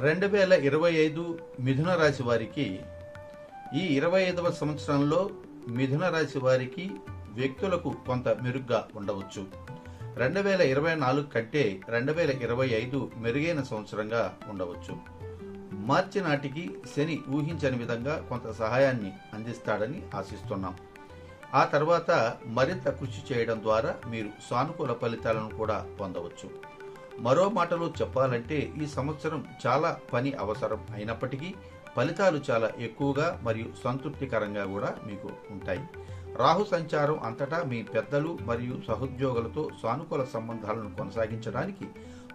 రెండు వేల ఇరవై ఐదు మిథున రాశి వారికి ఈ ఇరవై ఐదవ సంవత్సరంలో మిథున రాశి వారికి వ్యక్తులకు కొంత మెరుగ్గా ఉండవచ్చు. రెండు వేల ఇరవై నాలుగు కంటే రెండు వేల ఇరవై ఐదు మెరుగైన సంవత్సరంగా ఉండవచ్చు. మార్చి నాటికి శని ఊహించని విధంగా కొంత సహాయాన్ని అందిస్తాడని ఆశిస్తున్నాం. ఆ తర్వాత మరింత కృషి చేయడం ద్వారా మీరు సానుకూల ఫలితాలను కూడా పొందవచ్చు. మరో మాటలో చెప్పాలంటే ఈ సంవత్సరం చాలా పని అవసరం అయినప్పటికీ ఫలితాలు చాలా ఎక్కువగా మరియు సంతృప్తికరంగా కూడా మీకు ఉంటాయి. రాహు సంచారం అంతటా మీ పెద్దలు మరియు సహోద్యోగులతో సానుకూల సంబంధాలను కొనసాగించడానికి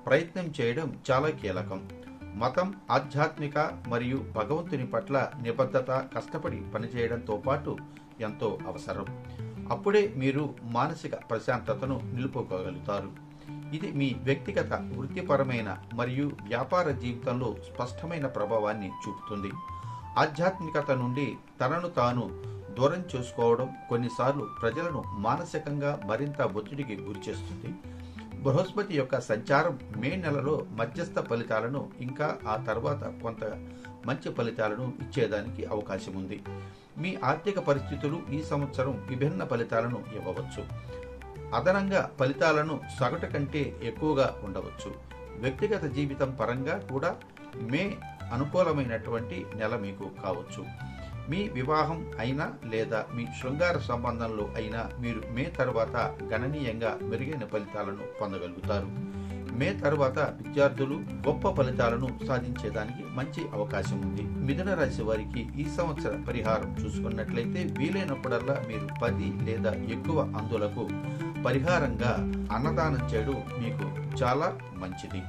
ప్రయత్నం చేయడం చాలా కీలకం. మతం ఆధ్యాత్మిక మరియు భగవంతుని పట్ల నిబద్ధత కష్టపడి పనిచేయడంతో పాటు ఎంతో అవసరం. అప్పుడే మీరు మానసిక ప్రశాంతతను నిలుపుకోగలుగుతారు. ఇది మీ వ్యక్తిగత వృత్తిపరమైన మరియు వ్యాపార జీవితంలో స్పష్టమైన ప్రభావాన్ని చూపుతుంది. ఆధ్యాత్మికత నుండి తనను తాను దూరం చేసుకోవడం కొన్నిసార్లు ప్రజలను మానసికంగా మరింత ఒత్తిడికి గురిచేస్తుంది. బృహస్పతి యొక్క సంచారం మే నెలలో మధ్యస్థ ఫలితాలను ఇంకా ఆ తర్వాత కొంత మంచి ఫలితాలను ఇచ్చేదానికి అవకాశం ఉంది మీ ఆర్థిక పరిస్థితులు ఈ సంవత్సరం విభిన్న ఫలితాలను ఇవ్వవచ్చు. అదనంగా ఫలితాలను సగటు కంటే ఎక్కువగా ఉండవచ్చు. వ్యక్తిగత జీవితం పరంగా కూడా మే అనుకూలమైనటువంటి నెల మీకు కావచ్చు. మీ వివాహం అయినా లేదా మీ శృంగార సంబంధంలో అయినా మీరు మే తర్వాత గణనీయంగా మెరుగైన ఫలితాలను పొందగలుగుతారు. మే తర్వాత విద్యార్థులు గొప్ప ఫలితాలను సాధించేదానికి మంచి అవకాశం ఉంది. మిథున రాశి వారికి ఈ సంవత్సర పరిహారం చూసుకున్నట్లయితే వీలైనప్పుడల్లా మీరు పది లేదా ఎక్కువ అందులకు పరిహారంగా అన్నదానం చేయడం మీకు చాలా మంచిది.